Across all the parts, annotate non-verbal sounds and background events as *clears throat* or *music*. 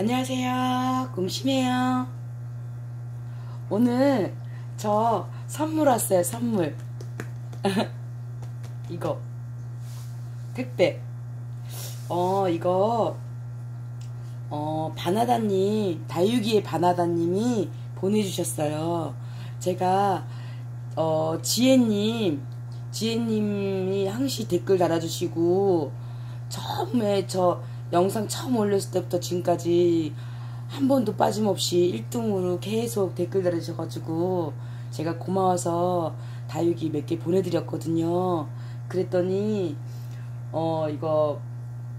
안녕하세요. 꿈심이에요. 오늘 저 선물 왔어요, 선물. *laughs* 이거. 택배. 어, 이거, 어, 바나다님, 다육이의 바나다님이 보내주셨어요. 제가, 어, 지혜님, 지혜님이 항시 댓글 달아주시고, 처음에 저 영상 처음 올렸을 때부터 지금까지 한 번도 빠짐없이 1등으로 계속 댓글 달아주셔가지고, 제가 고마워서 다육이 몇 개 보내드렸거든요. 그랬더니, 어, 이거,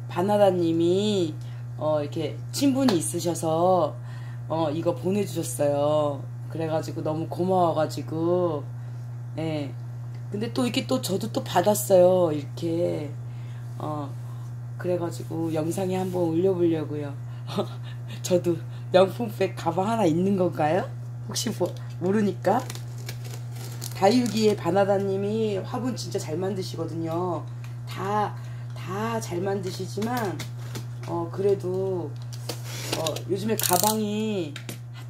바나다님이, 어, 이렇게 친분이 있으셔서, 어, 이거 보내주셨어요. 그래가지고 너무 고마워가지고, 예. 근데 또 이렇게 또 저도 또 받았어요. 이렇게. 어, 그래가지고 영상에 한번 올려보려고요. *laughs* 저도 명품백 가방 하나 있는 건가요? 혹시 뭐, 모르니까. 다육이의 바나다님이 화분 진짜 잘 만드시거든요. 다, 다 잘 만드시지만, 어, 그래도, 어, 요즘에 가방이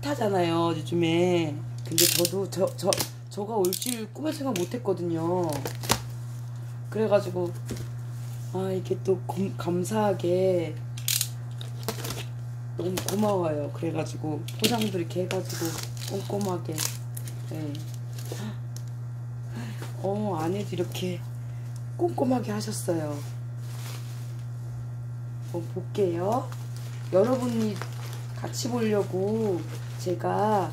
핫하잖아요, 요즘에. 근데 저도, 저, 저, 저 가 올 줄 꿈에 생각 못 했거든요. 그래가지고, 아, 이게 또 곰, 감사하게, 너무 고마워요. 그래가지고, 포장도 이렇게 해가지고, 꼼꼼하게, 네. 어, 안에도 이렇게 꼼꼼하게 하셨어요. 한번 볼게요. 여러분이 같이 보려고 제가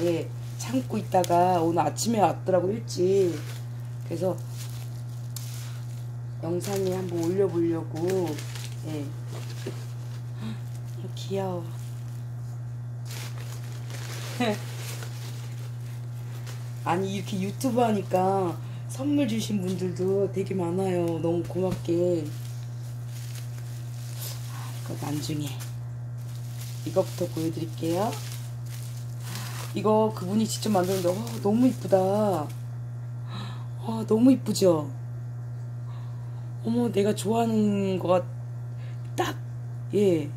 예, 참고 있다가 오늘 아침에 왔더라고 일찍. 그래서 영상에 한번 올려보려고 예. 귀여워. *laughs* 아니 이렇게 유튜브 하니까 선물 주신 분들도 되게 많아요. 너무 고맙게. 아, 이거 나중에 이거부터 보여드릴게요. 이거 그분이 직접 만드는데 어, 너무 이쁘다. 아, 너무 이쁘죠? 어머 내가 좋아하는 거가 딱 예.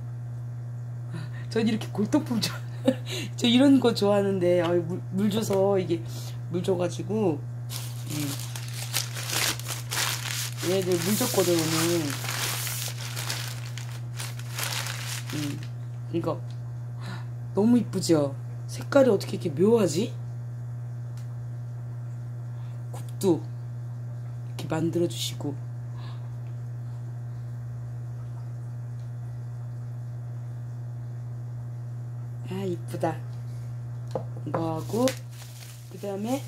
전 이렇게 골동품 좋아. *laughs* 저 이런 거 좋아하는데 아, 물, 물 줘서 이게 물 줘가지고 음. 얘들 물 줬거든 오늘 음. 이거 너무 이쁘죠 색깔이 어떻게 이렇게 묘하지 굽도 이렇게 만들어 주시고 아 이쁘다. 이거 하고 그 다음에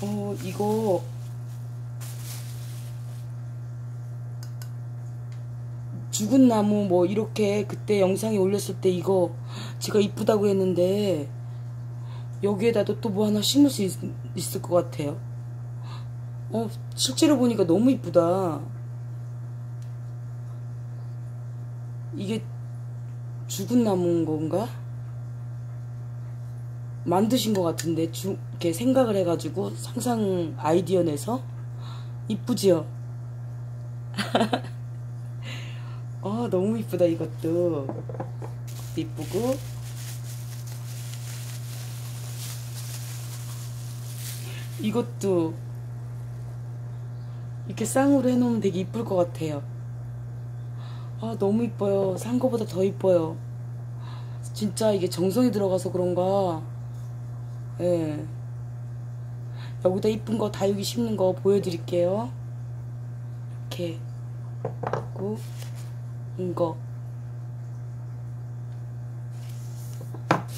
어 이거 죽은 나무 뭐 이렇게 그때 영상에 올렸을 때 이거 제가 이쁘다고 했는데 여기에다도 또 뭐 하나 심을 수 있, 있을 것 같아요. 어 실제로 보니까 너무 이쁘다 이게 죽은 나무인 건가? 만드신 것 같은데 주, 이렇게 생각을 해가지고 상상 아이디어 내서? 이쁘지요? 아 *laughs* 너무 이쁘다 이것도. 이쁘고. 이것도. 이렇게 쌍으로 해놓으면 되게 이쁠 것 같아요 아 너무 이뻐요. 산 거보다 더 이뻐요. 진짜 이게 정성이 들어가서 그런가? 예. 여기다 이쁜 거 다육이 심는 거 보여드릴게요. 이렇게 하고 이거.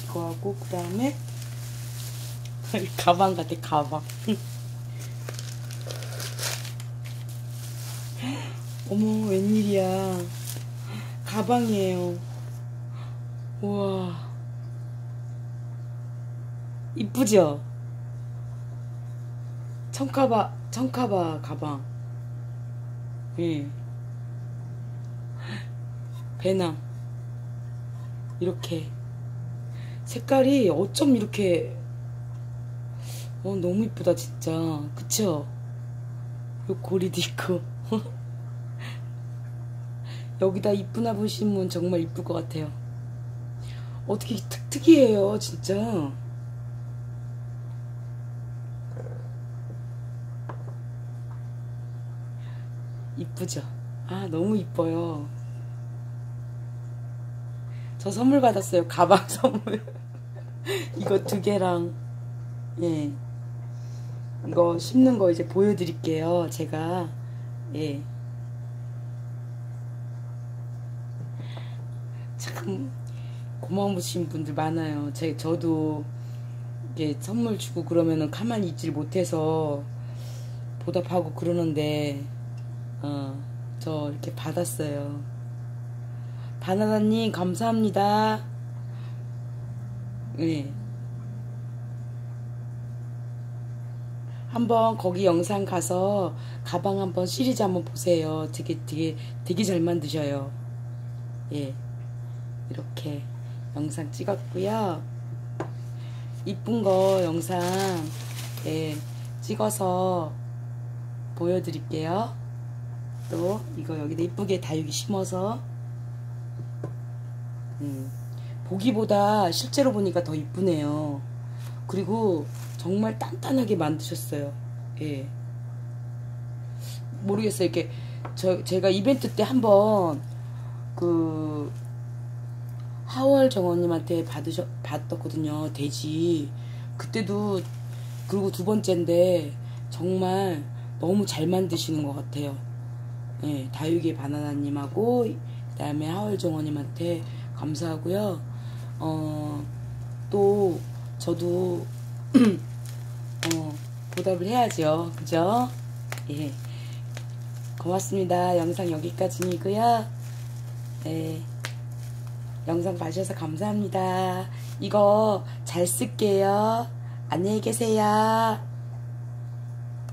이거 하고 그 다음에 *laughs* 가방 같아 가방. *laughs* 어머 웬일이야 가방이에요. 우와. 이쁘죠? 청카바 청카바 가방. 예. 배낭. 이렇게. 색깔이 어쩜 이렇게 어 너무 이쁘다 진짜. 그쵸? 요 있고 *laughs* 여기다 아분 신문 정말 이쁠 것 같아요. 어떻게 특, 특이해요, 진짜. 이쁘죠? 아, 너무 이뻐요. 저 선물 받았어요. 가방 *laughs* 선물. 이거 두 개랑, 예. 이거 심는 거 이제 보여드릴게요. 제가, 예. 참, 고마우신 분들 많아요. 제, 저도, 이게 선물 주고 그러면은 가만히 있질 못해서 보답하고 그러는데, 어, 저 이렇게 받았어요. 바나나님, 감사합니다. 네. 한번 거기 영상 가서 가방 한번 시리즈 한번 보세요. 되게, 되게, 되게 잘 만드셔요. 예. 이렇게 영상 찍었고요. 이쁜 거 영상, 예, 찍어서 보여드릴게요. 또 이거 여기다 이쁘게 다육이 심어서 음, 보기보다 실제로 보니까 더 이쁘네요. 그리고 정말 단단하게 만드셨어요. 예. 모르겠어요. 이렇게 저 제가 이벤트 때 한번 그 하월 정원님한테 받으셔 받았거든요. 돼지 그때도 그리고 두 번째인데 정말 너무 잘 만드시는 것 같아요. 예, 다육이 바나나님하고 그 다음에 하월 정원님한테 감사하고요. 어, 또 저도 *clears throat* 어, 보답을 해야죠. 그죠? 예. 고맙습니다. 영상 여기까지이고요. 네. 영상 봐주셔서 감사합니다. 이거 잘 쓸게요. 안녕히 계세요.